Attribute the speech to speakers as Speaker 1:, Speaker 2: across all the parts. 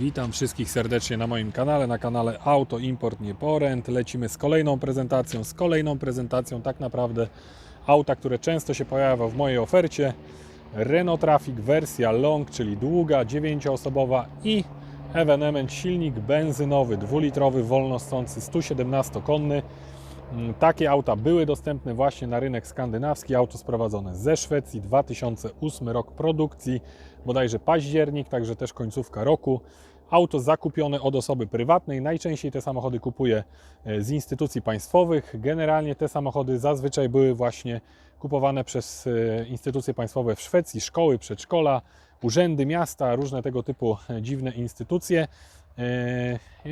Speaker 1: Witam wszystkich serdecznie na moim kanale, na kanale Auto Import Nie Poręt. Lecimy z kolejną prezentacją, z kolejną prezentacją tak naprawdę auta, które często się pojawia w mojej ofercie. Renault Trafic wersja long, czyli długa, 9-osobowa i ewenement silnik benzynowy, dwulitrowy, wolnossący, 117-konny. Mm, Takie auta były dostępne właśnie na rynek skandynawski. Auto sprowadzone ze Szwecji, 2008 rok produkcji, bodajże październik, także też końcówka roku. Auto zakupione od osoby prywatnej. Najczęściej te samochody kupuje z instytucji państwowych. Generalnie te samochody zazwyczaj były właśnie kupowane przez e, instytucje państwowe w Szwecji, szkoły, przedszkola, urzędy miasta, różne tego typu e, dziwne instytucje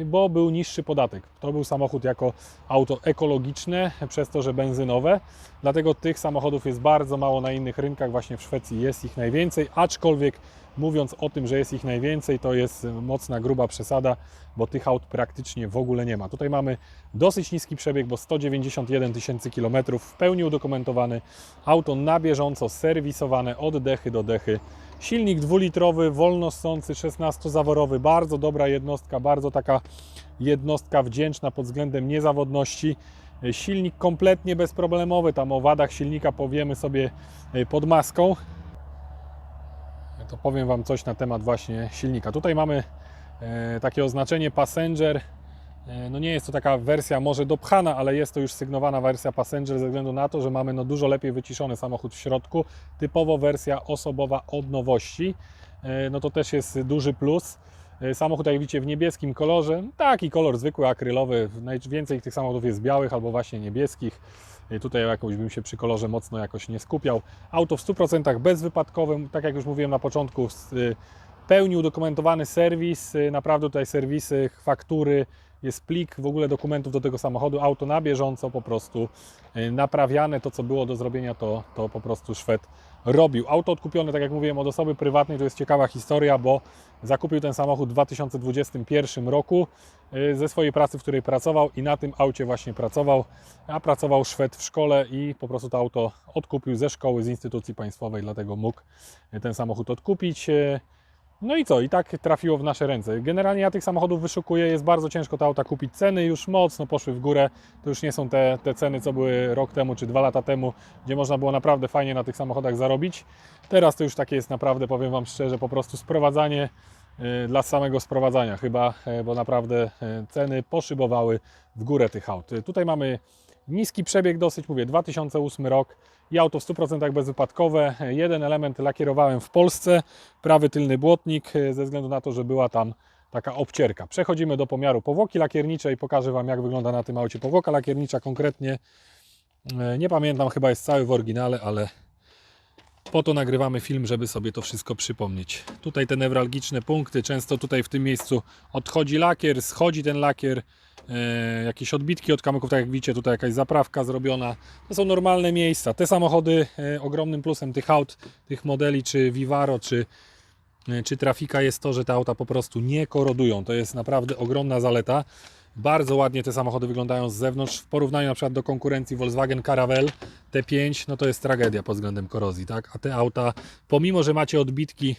Speaker 1: bo był niższy podatek. To był samochód jako auto ekologiczne, przez to, że benzynowe. Dlatego tych samochodów jest bardzo mało na innych rynkach. Właśnie w Szwecji jest ich najwięcej, aczkolwiek mówiąc o tym, że jest ich najwięcej, to jest mocna, gruba przesada, bo tych aut praktycznie w ogóle nie ma. Tutaj mamy dosyć niski przebieg, bo 191 tysięcy kilometrów, w pełni udokumentowany. Auto na bieżąco serwisowane od dechy do dechy. Silnik dwulitrowy, wolnossący, 16-zaworowy, bardzo dobra jednostka, bardzo taka jednostka wdzięczna pod względem niezawodności. Silnik kompletnie bezproblemowy, tam o wadach silnika powiemy sobie e, pod maską. To powiem Wam coś na temat właśnie silnika. Tutaj mamy e, takie oznaczenie Passenger. E, No nie jest to taka wersja może dopchana, ale jest to już sygnowana wersja Passenger ze względu na to, że mamy no dużo lepiej wyciszony samochód w środku. Typowo wersja osobowa od nowości. E, No to też jest duży plus. Samochód, jak widzicie, w niebieskim kolorze. Taki kolor zwykły, akrylowy. Najwięcej tych samochodów jest białych albo właśnie niebieskich. Tutaj jakoś bym się przy kolorze mocno jakoś nie skupiał. Auto w 100% bezwypadkowym, tak jak już mówiłem na początku, y, pełni udokumentowany serwis. Y, Naprawdę tutaj serwisy, faktury, jest plik w ogóle dokumentów do tego samochodu. Auto na bieżąco po prostu y, naprawiane. To, co było do zrobienia, to, to po prostu Szwed robił. Auto odkupione, tak jak mówiłem, od osoby prywatnej. To jest ciekawa historia, bo zakupił ten samochód w 2021 roku y, ze swojej pracy, w której pracował i na tym aucie właśnie pracował. A pracował Szwed w szkole i po prostu to auto odkupił ze szkoły, z instytucji państwowej, dlatego mógł y, ten samochód odkupić. No i co? I tak trafiło w nasze ręce. Generalnie ja tych samochodów wyszukuję, jest bardzo ciężko te auta kupić. Ceny już mocno poszły w górę. To już nie są te, te ceny, co były rok temu czy dwa lata temu, gdzie można było naprawdę fajnie na tych samochodach zarobić. Teraz to już takie jest naprawdę, powiem Wam szczerze, po prostu sprowadzanie y, dla samego sprowadzania chyba, y, bo naprawdę y, ceny poszybowały w górę tych aut. Tutaj mamy niski przebieg dosyć, mówię, 2008 rok i auto w 100% bezwypadkowe. Jeden element lakierowałem w Polsce, prawy tylny błotnik, y, ze względu na to, że była tam taka obcierka. Przechodzimy do pomiaru powłoki lakierniczej, pokażę Wam jak wygląda na tym aucie powłoka lakiernicza konkretnie. Y, Nie pamiętam, chyba jest cały w oryginale, ale po to nagrywamy film, żeby sobie to wszystko przypomnieć. Tutaj te newralgiczne punkty, często tutaj w tym miejscu odchodzi lakier, schodzi ten lakier, e, jakieś odbitki od kamyków, tak jak widzicie, tutaj jakaś zaprawka zrobiona. To są normalne miejsca. Te samochody, e, ogromnym plusem tych aut, tych modeli, czy Vivaro, czy, e, czy Trafika jest to, że te auta po prostu nie korodują. To jest naprawdę ogromna zaleta. Bardzo ładnie te samochody wyglądają z zewnątrz. W porównaniu na przykład do konkurencji Volkswagen Caravelle T5, no to jest tragedia pod względem korozji, tak? A te auta, pomimo że macie odbitki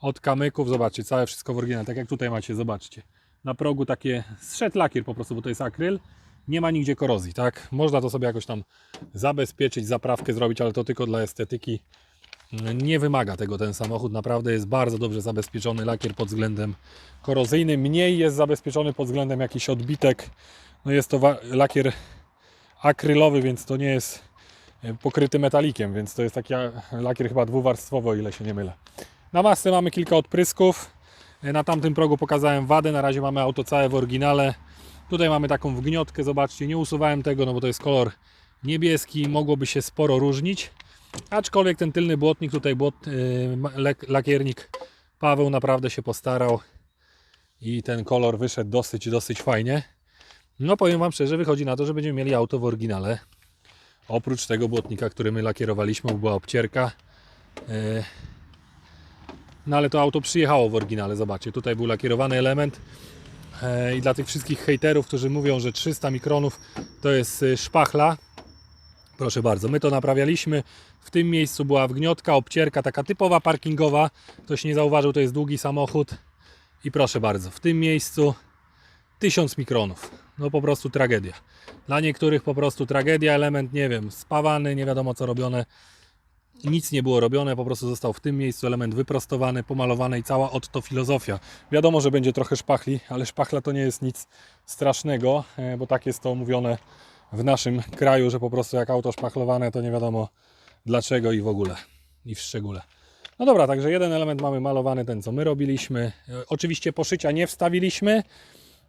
Speaker 1: od kamyków, zobaczcie, całe wszystko w oryginale, tak jak tutaj macie, zobaczcie. Na progu takie zszedł lakier po prostu, bo to jest akryl. Nie ma nigdzie korozji, tak? Można to sobie jakoś tam zabezpieczyć, zaprawkę zrobić, ale to tylko dla estetyki. Nie wymaga tego ten samochód, naprawdę jest bardzo dobrze zabezpieczony lakier pod względem korozyjnym, mniej jest zabezpieczony pod względem jakichś odbitek. No jest to lakier akrylowy, więc to nie jest e, pokryty metalikiem, więc to jest taki lakier chyba dwuwarstwowy, o ile się nie mylę. Na masce mamy kilka odprysków. Na tamtym progu pokazałem wadę, na razie mamy auto całe w oryginale. Tutaj mamy taką wgniotkę, zobaczcie, nie usuwałem tego, no bo to jest kolor niebieski, mogłoby się sporo różnić. Aczkolwiek ten tylny błotnik, tutaj błot, yy, lakiernik Paweł naprawdę się postarał i ten kolor wyszedł dosyć, dosyć fajnie. No powiem Wam szczerze, wychodzi na to, że będziemy mieli auto w oryginale. Oprócz tego błotnika, który my lakierowaliśmy, była obcierka. Yy, No ale to auto przyjechało w oryginale, zobaczcie, tutaj był lakierowany element. Yy, I dla tych wszystkich hejterów, którzy mówią, że 300 mikronów to jest yy, szpachla, Proszę bardzo, my to naprawialiśmy. W tym miejscu była wgniotka, obcierka, taka typowa parkingowa. Ktoś nie zauważył, to jest długi samochód. I proszę bardzo, w tym miejscu 1000 mikronów. No po prostu tragedia. Dla niektórych po prostu tragedia, element, nie wiem, spawany, nie wiadomo co robione. Nic nie było robione, po prostu został w tym miejscu element wyprostowany, pomalowany i cała od to filozofia. Wiadomo, że będzie trochę szpachli, ale szpachla to nie jest nic strasznego, e, bo tak jest to mówione w naszym kraju, że po prostu jak auto szpachlowane, to nie wiadomo dlaczego i w ogóle, i w szczególe. No dobra, także jeden element mamy malowany, ten co my robiliśmy. E, Oczywiście poszycia nie wstawiliśmy,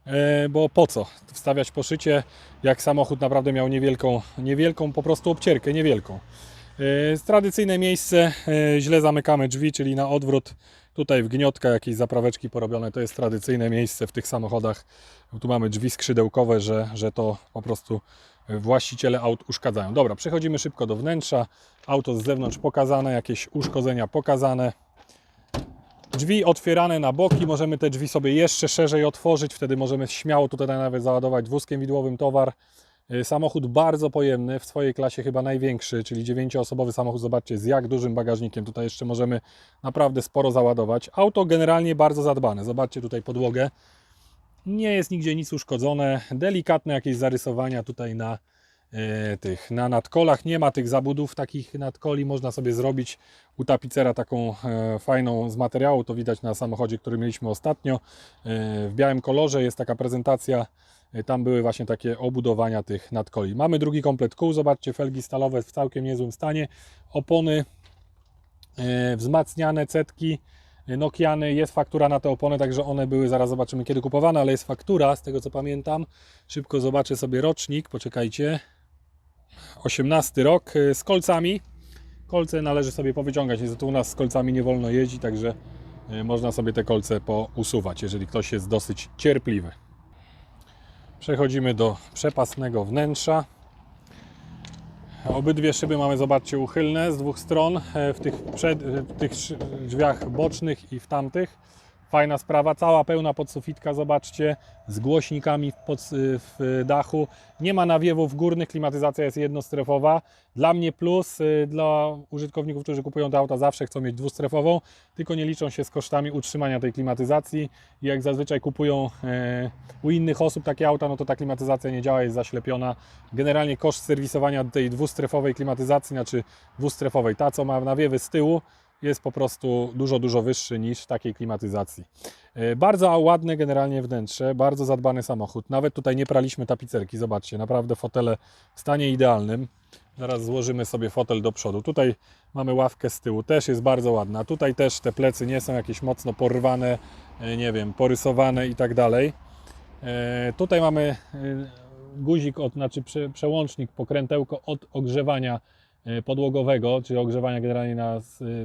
Speaker 1: e, bo po co wstawiać poszycie, jak samochód naprawdę miał niewielką, niewielką po prostu obcierkę, niewielką. E, Tradycyjne miejsce, e, źle zamykamy drzwi, czyli na odwrót. Tutaj wgniotka, jakieś zapraweczki porobione, to jest tradycyjne miejsce w tych samochodach. Tu mamy drzwi skrzydełkowe, że, że to po prostu właściciele aut uszkadzają. Dobra, przechodzimy szybko do wnętrza. Auto z zewnątrz pokazane, jakieś uszkodzenia pokazane. Drzwi otwierane na boki, możemy te drzwi sobie jeszcze szerzej otworzyć, wtedy możemy śmiało tutaj nawet załadować wózkiem widłowym towar. Y, Samochód bardzo pojemny, w swojej klasie chyba największy, czyli 9-osobowy samochód. Zobaczcie z jak dużym bagażnikiem. Tutaj jeszcze możemy naprawdę sporo załadować. Auto generalnie bardzo zadbane. Zobaczcie tutaj podłogę. Nie jest nigdzie nic uszkodzone. Delikatne jakieś zarysowania tutaj na tych na nadkolach. Nie ma tych zabudów takich nadkoli. Można sobie zrobić u tapicera taką e, fajną z materiału. To widać na samochodzie, który mieliśmy ostatnio. E, w białym kolorze jest taka prezentacja. E, Tam były właśnie takie obudowania tych nadkoli. Mamy drugi komplet kół. Zobaczcie, felgi stalowe w całkiem niezłym stanie. Opony e, wzmacniane, cetki. Nokiany, jest faktura na te opony, także one były, zaraz zobaczymy kiedy kupowane, ale jest faktura, z tego co pamiętam. Szybko zobaczę sobie rocznik, poczekajcie. 18 rok y, z kolcami. Kolce należy sobie powyciągać, niestety u nas z kolcami nie wolno jeździć, także y, można sobie te kolce pousuwać, jeżeli ktoś jest dosyć cierpliwy. Przechodzimy do przepasnego wnętrza. Obydwie szyby mamy, zobaczcie, uchylne z dwóch stron, e, w tych, przed, e, w tych drzwiach bocznych i w tamtych. Fajna sprawa, cała pełna podsufitka, zobaczcie, z głośnikami w, pod, w dachu. Nie ma nawiewów górnych, klimatyzacja jest jednostrefowa. Dla mnie plus, y, dla użytkowników, którzy kupują te auta, zawsze chcą mieć dwustrefową, tylko nie liczą się z kosztami utrzymania tej klimatyzacji. Jak zazwyczaj kupują e, u innych osób takie auta, no to ta klimatyzacja nie działa, jest zaślepiona. Generalnie koszt serwisowania tej dwustrefowej klimatyzacji, znaczy dwustrefowej, ta co ma nawiewy z tyłu, jest po prostu dużo, dużo wyższy niż takiej klimatyzacji. E, Bardzo ładne generalnie wnętrze, bardzo zadbany samochód. Nawet tutaj nie praliśmy tapicerki, zobaczcie, naprawdę fotele w stanie idealnym. Zaraz złożymy sobie fotel do przodu. Tutaj mamy ławkę z tyłu, też jest bardzo ładna. Tutaj też te plecy nie są jakieś mocno porwane, e, nie wiem, porysowane i tak dalej. E, Tutaj mamy guzik, od, znaczy prze, przełącznik, pokrętełko od ogrzewania podłogowego, czyli ogrzewania generalnie na e,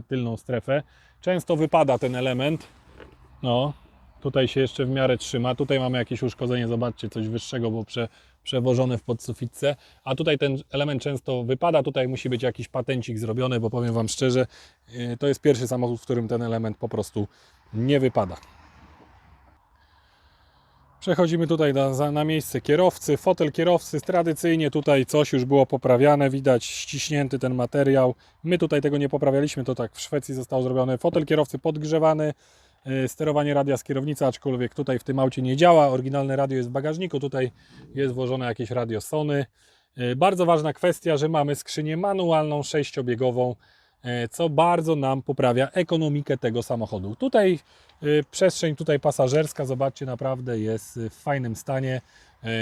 Speaker 1: tylną strefę. Często wypada ten element. No, tutaj się jeszcze w miarę trzyma. Tutaj mamy jakieś uszkodzenie, zobaczcie, coś wyższego, bo prze, przewożone w podsufitce. A tutaj ten element często wypada. Tutaj musi być jakiś patencik zrobiony, bo powiem Wam szczerze, e, to jest pierwszy samochód, w którym ten element po prostu nie wypada. Przechodzimy tutaj na, na miejsce kierowcy. Fotel kierowcy, tradycyjnie tutaj coś już było poprawiane, widać ściśnięty ten materiał. My tutaj tego nie poprawialiśmy, to tak w Szwecji zostało zrobione. Fotel kierowcy podgrzewany, e, sterowanie radia z kierownicy, aczkolwiek tutaj w tym aucie nie działa. Oryginalne radio jest w bagażniku, tutaj jest włożone jakieś radio Sony. E, Bardzo ważna kwestia, że mamy skrzynię manualną, sześciobiegową, e, co bardzo nam poprawia ekonomikę tego samochodu. Tutaj przestrzeń tutaj pasażerska, zobaczcie, naprawdę jest y, w fajnym stanie.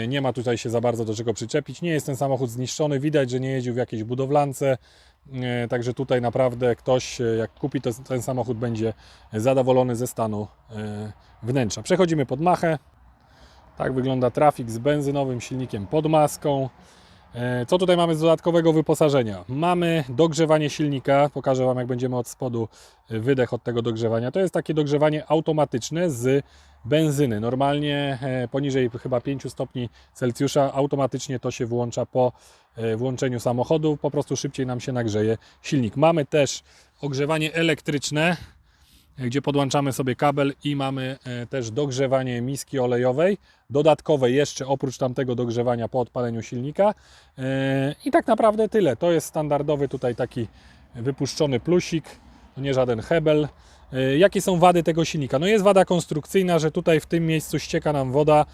Speaker 1: Y, Nie ma tutaj się za bardzo do czego przyczepić. Nie jest ten samochód zniszczony, widać, że nie jeździł w jakiejś budowlance. Y, Także tutaj naprawdę ktoś, y, jak kupi to, ten samochód, będzie zadowolony ze stanu y, wnętrza. Przechodzimy pod machę. Tak wygląda trafik z benzynowym silnikiem pod maską. E, Co tutaj mamy z dodatkowego wyposażenia? Mamy dogrzewanie silnika. Pokażę Wam, jak będziemy od spodu e, wydech od tego dogrzewania. To jest takie dogrzewanie automatyczne z benzyny. Normalnie e, poniżej chyba 5 stopni Celsjusza automatycznie to się włącza po włączeniu samochodu. Po prostu szybciej nam się nagrzeje silnik. Mamy też ogrzewanie elektryczne gdzie podłączamy sobie kabel i mamy e, też dogrzewanie miski olejowej. Dodatkowe jeszcze oprócz tamtego dogrzewania po odpaleniu silnika. E, I tak naprawdę tyle. To jest standardowy tutaj taki wypuszczony plusik, to nie żaden hebel. E, Jakie są wady tego silnika? No jest wada konstrukcyjna, że tutaj w tym miejscu ścieka nam woda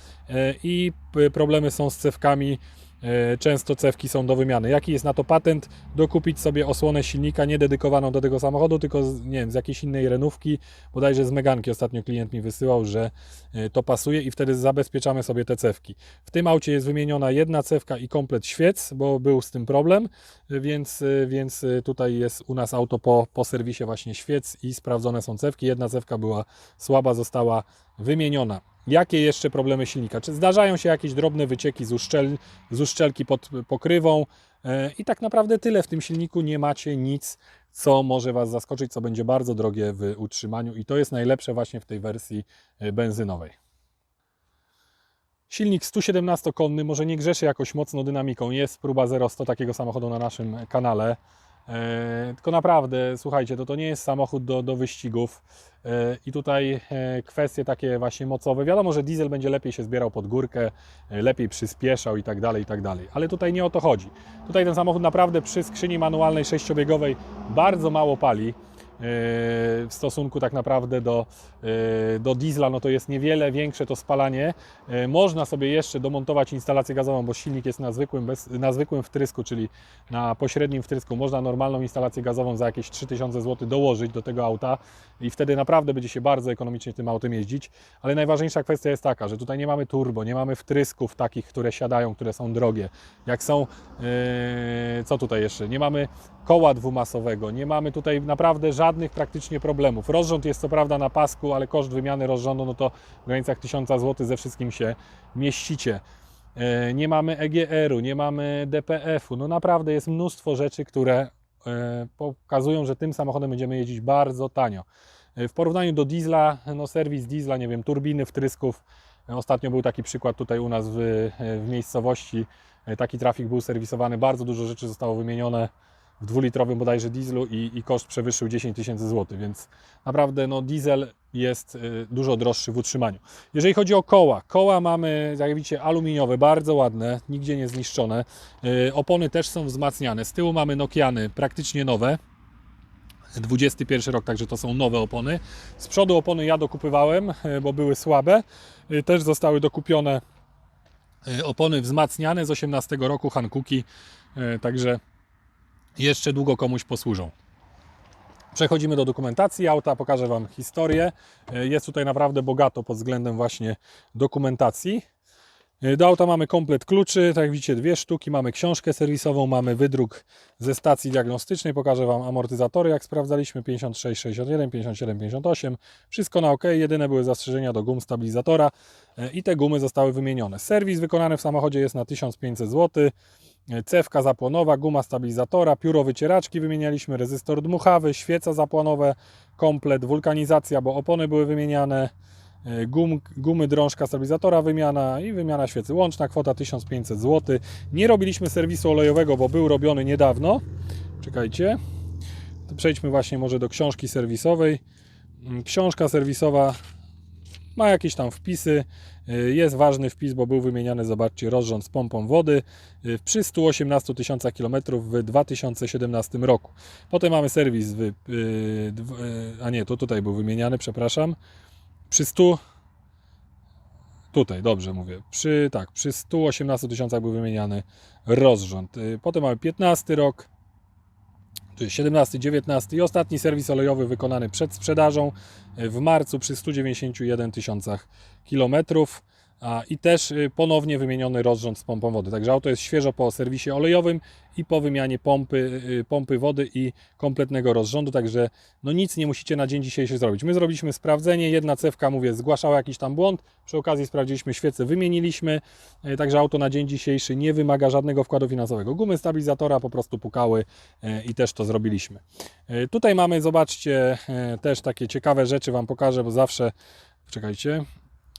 Speaker 1: i problemy są z cewkami. E, Często cewki są do wymiany. Jaki jest na to patent? Dokupić sobie osłonę silnika nie dedykowaną do tego samochodu, tylko z, nie wiem, z jakiejś innej renówki, bodajże z Meganki ostatnio klient mi wysyłał, że e, to pasuje i wtedy zabezpieczamy sobie te cewki. W tym aucie jest wymieniona jedna cewka i komplet świec, bo był z tym problem, e, więc, więc tutaj jest u nas auto po, po serwisie właśnie świec i sprawdzone są cewki. Jedna cewka była słaba, została wymieniona. Jakie jeszcze problemy silnika? Czy zdarzają się jakieś drobne wycieki z, uszczel, z uszczelki pod pokrywą? E, I tak naprawdę tyle w tym silniku. Nie macie nic, co może Was zaskoczyć, co będzie bardzo drogie w utrzymaniu, i to jest najlepsze właśnie w tej wersji e, benzynowej. Silnik 117-konny może nie grzeszy jakoś mocno dynamiką. Jest próba 0-100 takiego samochodu na naszym kanale. E, tylko naprawdę, słuchajcie, to, to nie jest samochód do, do wyścigów. E, I tutaj e, kwestie takie właśnie mocowe. Wiadomo, że diesel będzie lepiej się zbierał pod górkę, lepiej przyspieszał i tak dalej, i tak dalej. Ale tutaj nie o to chodzi. Tutaj ten samochód naprawdę przy skrzyni manualnej sześciobiegowej bardzo mało pali w stosunku tak naprawdę do, e, do diesla, no to jest niewiele większe to spalanie. E, Można sobie jeszcze domontować instalację gazową, bo silnik jest na zwykłym, bez, na zwykłym wtrysku, czyli na pośrednim wtrysku. Można normalną instalację gazową za jakieś 3000 zł dołożyć do tego auta i wtedy naprawdę będzie się bardzo ekonomicznie tym autem jeździć. Ale najważniejsza kwestia jest taka, że tutaj nie mamy turbo, nie mamy wtrysków takich, które siadają, które są drogie. Jak są, co tutaj jeszcze? Nie mamy koła dwumasowego, nie mamy tutaj naprawdę żadnych praktycznie problemów. Rozrząd jest co prawda na pasku, ale koszt wymiany rozrządu no to w granicach 1000 zł ze wszystkim się mieścicie. E, Nie mamy EGR-u, nie mamy DPF-u. No naprawdę jest mnóstwo rzeczy, które e, pokazują, że tym samochodem będziemy jeździć bardzo tanio. E, W porównaniu do diesla, no serwis diesla, nie wiem, turbiny wtrysków. Ostatnio był taki przykład tutaj u nas w, w miejscowości. Taki trafik był serwisowany, bardzo dużo rzeczy zostało wymienione w dwulitrowym bodajże dieslu i, i koszt przewyższył 10 tysięcy złotych, więc naprawdę no, diesel jest y, dużo droższy w utrzymaniu. Jeżeli chodzi o koła, koła mamy, jak widzicie, aluminiowe, bardzo ładne, nigdzie nie zniszczone. Y, Opony też są wzmacniane. Z tyłu mamy Nokiany, praktycznie nowe. 21 rok, także to są nowe opony. Z przodu opony ja dokupywałem, y, bo były słabe. Też zostały dokupione opony wzmacniane z 18 roku Hankuki, także jeszcze długo komuś posłużą. Przechodzimy do dokumentacji auta, pokażę Wam historię. E, Jest tutaj naprawdę bogato pod względem właśnie dokumentacji. E, Do auta mamy komplet kluczy, tak jak widzicie dwie sztuki, mamy książkę serwisową, mamy wydruk ze stacji diagnostycznej, pokażę Wam amortyzatory jak sprawdzaliśmy 56, 61, 57, 58, wszystko na ok, jedyne były zastrzeżenia do gum stabilizatora e, i te gumy zostały wymienione. Serwis wykonany w samochodzie jest na 1500 zł, cewka zapłonowa, guma stabilizatora, pióro wycieraczki wymienialiśmy, rezystor dmuchawy, świeca zapłonowe, komplet, wulkanizacja, bo opony były wymieniane, e, gum, gumy drążka stabilizatora wymiana i wymiana świecy. Łączna kwota 1500 zł. Nie robiliśmy serwisu olejowego, bo był robiony niedawno. Czekajcie. To przejdźmy właśnie może do książki serwisowej. Mm, Książka serwisowa ma jakieś tam wpisy. Y, Jest ważny wpis, bo był wymieniany, zobaczcie, rozrząd z pompą wody y, przy 118 tysiącach kilometrów w 2017 roku. Potem mamy serwis, w, y, y, a nie, to tutaj był wymieniany, przepraszam, przy 100, tutaj, dobrze mówię, przy, tak, przy 118 tysiącach był wymieniany rozrząd. Potem mamy 15 rok, czyli 17, 19 i ostatni serwis olejowy wykonany przed sprzedażą y, w marcu przy 191 tysiącach kilometrów. I też y, ponownie wymieniony rozrząd z pompą wody. Także auto jest świeżo po serwisie olejowym i po wymianie pompy, y, pompy wody i kompletnego rozrządu. Także no nic nie musicie na dzień dzisiejszy zrobić. My zrobiliśmy sprawdzenie. Jedna cewka, mówię, zgłaszała jakiś tam błąd. Przy okazji sprawdziliśmy świece, wymieniliśmy. Y, Także auto na dzień dzisiejszy nie wymaga żadnego wkładu finansowego. Gumy stabilizatora po prostu pukały y, i też to zrobiliśmy. Y, Tutaj mamy, zobaczcie, y, też takie ciekawe rzeczy Wam pokażę, bo zawsze, czekajcie,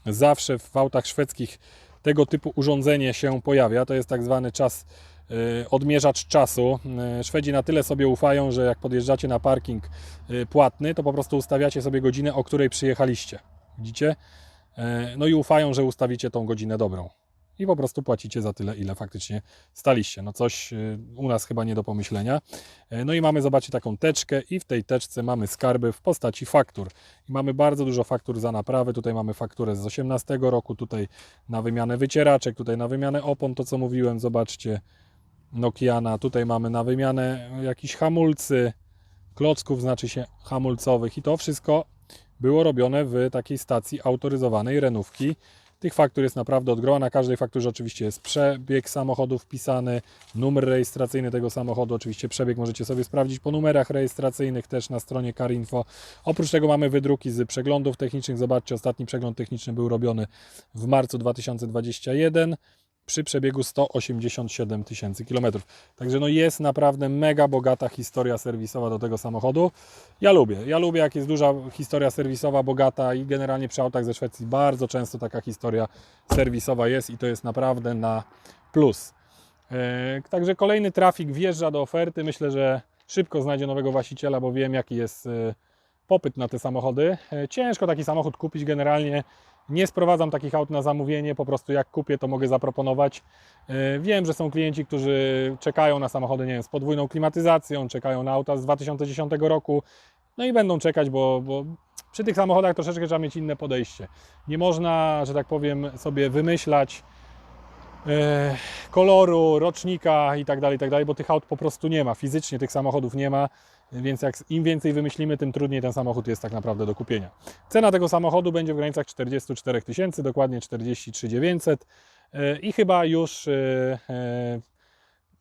Speaker 1: zawsze w autach szwedzkich tego typu urządzenie się pojawia. To jest tak zwany czas, y, odmierzacz czasu. Y, Szwedzi na tyle sobie ufają, że jak podjeżdżacie na parking y, płatny, to po prostu ustawiacie sobie godzinę, o której przyjechaliście. Widzicie? No i ufają, że ustawicie tą godzinę dobrą. I po prostu płacicie za tyle, ile faktycznie staliście. No coś y, u nas chyba nie do pomyślenia. E, No i mamy, zobaczcie, taką teczkę i w tej teczce mamy skarby w postaci faktur. I mamy bardzo dużo faktur za naprawy. Tutaj mamy fakturę z 18 roku, tutaj na wymianę wycieraczek, tutaj na wymianę opon, to co mówiłem, zobaczcie. Nokiana, tutaj mamy na wymianę jakiś hamulcy, klocków znaczy się hamulcowych i to wszystko było robione w takiej stacji autoryzowanej renówki. Tych faktur jest naprawdę od groła. Na każdej fakturze oczywiście jest przebieg samochodu wpisany, numer rejestracyjny tego samochodu. Oczywiście przebieg możecie sobie sprawdzić po numerach rejestracyjnych też na stronie Carinfo. Oprócz tego mamy wydruki z przeglądów technicznych. Zobaczcie, ostatni przegląd techniczny był robiony w marcu 2021 przy przebiegu 187 tysięcy kilometrów. Także no jest naprawdę mega bogata historia serwisowa do tego samochodu. Ja lubię, ja lubię jak jest duża historia serwisowa, bogata i generalnie przy autach ze Szwecji bardzo często taka historia serwisowa jest i to jest naprawdę na plus. E, Także kolejny trafik wjeżdża do oferty. Myślę, że szybko znajdzie nowego właściciela, bo wiem jaki jest e, popyt na te samochody. E, Ciężko taki samochód kupić generalnie. Nie sprowadzam takich aut na zamówienie, po prostu jak kupię, to mogę zaproponować. E, Wiem, że są klienci, którzy czekają na samochody, nie wiem, z podwójną klimatyzacją, czekają na auta z 2010 roku, no i będą czekać, bo, bo przy tych samochodach troszeczkę trzeba mieć inne podejście. Nie można, że tak powiem, sobie wymyślać e, koloru, rocznika i tak dalej, tak dalej, bo tych aut po prostu nie ma. Fizycznie tych samochodów nie ma, więc jak im więcej wymyślimy, tym trudniej ten samochód jest tak naprawdę do kupienia. Cena tego samochodu będzie w granicach 44 tysięcy, dokładnie 43 900 e, i chyba już e, e,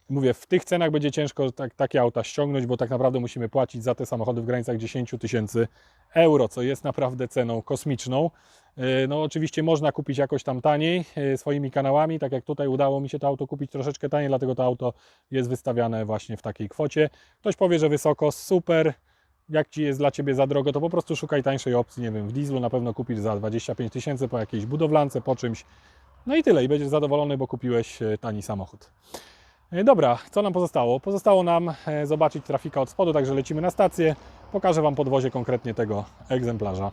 Speaker 1: mówię, w tych cenach będzie ciężko tak, takie auta ściągnąć, bo tak naprawdę musimy płacić za te samochody w granicach 10 tysięcy euro, co jest naprawdę ceną kosmiczną. E, No oczywiście można kupić jakoś tam taniej e, swoimi kanałami, tak jak tutaj udało mi się to auto kupić troszeczkę taniej, dlatego to auto jest wystawiane właśnie w takiej kwocie. Ktoś powie, że wysoko, super, jak Ci jest dla Ciebie za drogo, to po prostu szukaj tańszej opcji, nie wiem, w dieslu na pewno kupisz za 25 tysięcy po jakiejś budowlance, po czymś. No i tyle, i będziesz zadowolony, bo kupiłeś e, tani samochód. Dobra, co nam pozostało? Pozostało nam zobaczyć trafika od spodu, także lecimy na stację. Pokażę Wam podwozie konkretnie tego egzemplarza.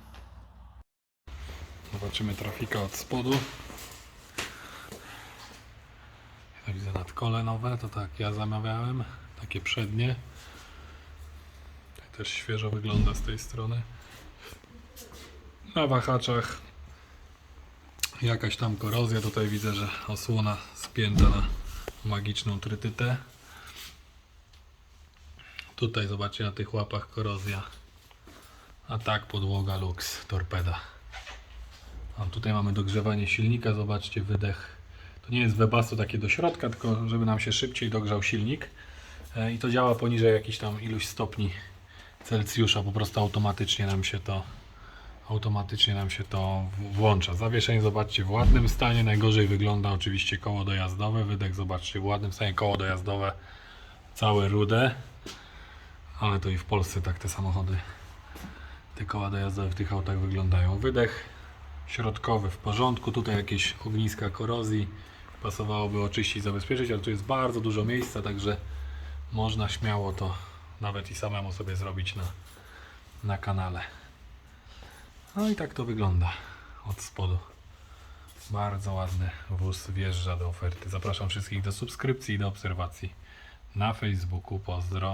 Speaker 1: Zobaczymy trafika od spodu. Widzę nadkole nowe, to tak ja zamawiałem, takie przednie. Też świeżo wygląda z tej strony. Na wahaczach jakaś tam korozja, tutaj widzę, że osłona spięta na magiczną trytytę. Tutaj zobaczcie na tych łapach korozja. A tak podłoga Lux torpeda. Tutaj mamy dogrzewanie silnika, zobaczcie wydech. To nie jest webasto takie do środka, tylko żeby nam się szybciej dogrzał silnik. E, I to działa poniżej jakichś tam iluś stopni Celsjusza, po prostu automatycznie nam się to automatycznie nam się to włącza. Zawieszenie zobaczcie w ładnym stanie, najgorzej wygląda oczywiście koło dojazdowe, wydech zobaczcie w ładnym stanie, koło dojazdowe całe rude, ale to i w Polsce tak te samochody, te koła dojazdowe w tych autach wyglądają. Wydech środkowy w porządku, tutaj jakieś ogniska korozji, pasowałoby oczyścić, zabezpieczyć, ale tu jest bardzo dużo miejsca, także można śmiało to nawet i samemu sobie zrobić na, na kanale. No i tak to wygląda od spodu. Bardzo ładny wóz wjeżdża do oferty. Zapraszam wszystkich do subskrypcji i do obserwacji na Facebooku. Pozdro.